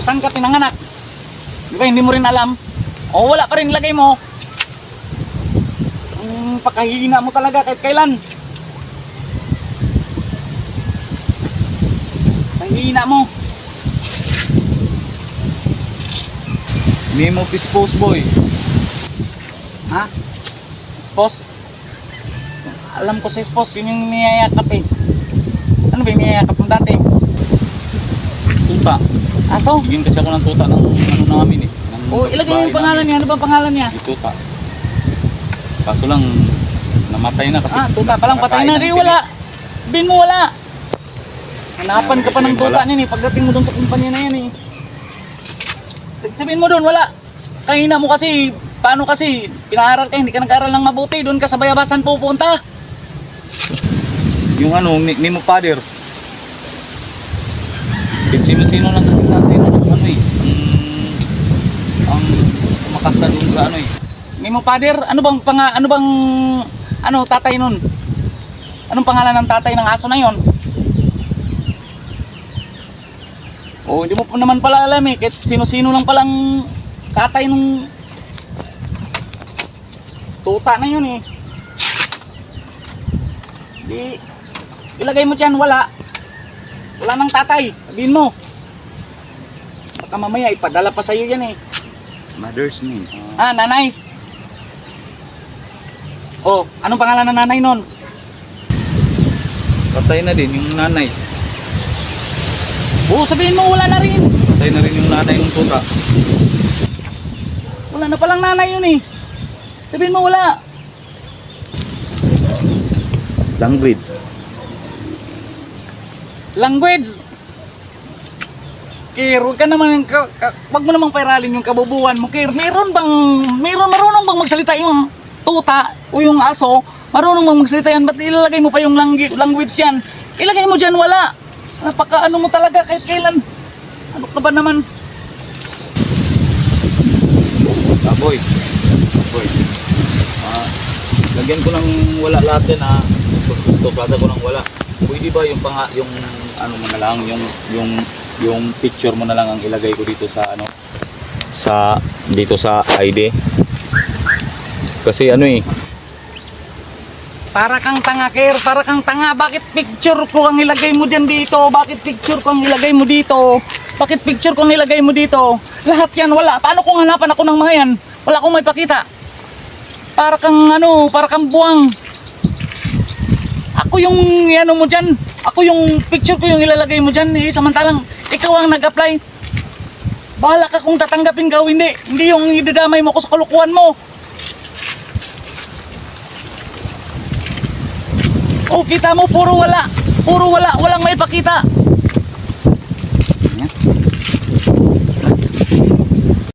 O, saan ka pinanganak? Di ba, hindi mo rin alam? O, wala pa rin lagay mo. Ang pakahihina mo talaga kahit kailan. Pakahihina mo. Hindi mo pispos boy. Ha? Spos? Alam ko si Spos, yun yung niyayakap eh. Ano ba yung niyayakap mo dati? Tuta. Aso? Bigyan kasi ako ng tuta ng ano namin eh. Ng O, ilagay mo yung pangalan niya. Ano ba ang pangalan niya? Yung tuta. Kaso lang, namatay na kasi. Ah, tuta pa lang, patay na. Di wala. Bin mo wala. Hanapan ka pa ng tuta niyan eh. Pagdating mo doon sa kumpanya na yan eh. Sabihin mo doon, wala. Kahina mo kasi, paano kasi, pinaaral ka, hindi ka nag-aral ng mabuti, doon ka sa bayabasan pupunta. Yung ano, ni, ni mo father. Kahit sino-sino lang kasi natin, ano eh, ang, ang makasta dun sa ano eh. Mimo Pader, ano bang panga, ano bang ano tatay nun? Anong pangalan ng tatay ng aso na yon? Oh, hindi mo naman pala alam eh. Kahit sino-sino lang palang tatay nung tuta na yun eh. Di, ilagay mo dyan, wala. Wala nang tatay. Sabihin mo. Baka mamaya ipadala pa sa'yo yan eh. Mother's name. Ah, nanay. Oh, anong pangalan ng nanay nun? patay na din yung nanay. Oh, sabihin mo wala na rin. Patay na rin yung nanay ng tuta. Wala na palang nanay yun eh. Sabihin mo wala. Language. Language. Kir, ka naman, ka, ka, wag mo namang pairalin yung kabubuan mo, Kir. Meron bang, meron, marunong bang magsalita yung tuta o yung aso? Marunong bang magsalita yan? Ba't ilalagay mo pa yung language yan? Ilagay mo dyan, wala. Napaka ano mo talaga kahit kailan. Ano ka ba naman? Ah, boy. Boy. Ah, lagyan ko ng wala lahat din ha. Tuklada ko ng wala. Pwede ba yung panga, yung ano mo na lang, yung yung yung picture mo na lang ang ilagay ko dito sa ano sa dito sa ID. Kasi ano eh, Para kang tanga, Kir. Para kang tanga. Bakit picture ko ang ilagay mo dyan dito? Bakit picture ko ang ilagay mo dito? Bakit picture ko ang ilagay mo dito? Lahat yan, wala. Paano kung hanapan ako ng mga yan? Wala akong may pakita. Para kang ano, para kang buwang. Ako yung ano mo dyan. Ako yung picture ko yung ilalagay mo dyan. Eh, samantalang ikaw ang nag-apply. Bahala ka kung tatanggapin ka o hindi. Hindi yung idadamay mo ko sa kalukuhan mo. Oh, kita mo, puro wala. Puro wala. Walang may pakita.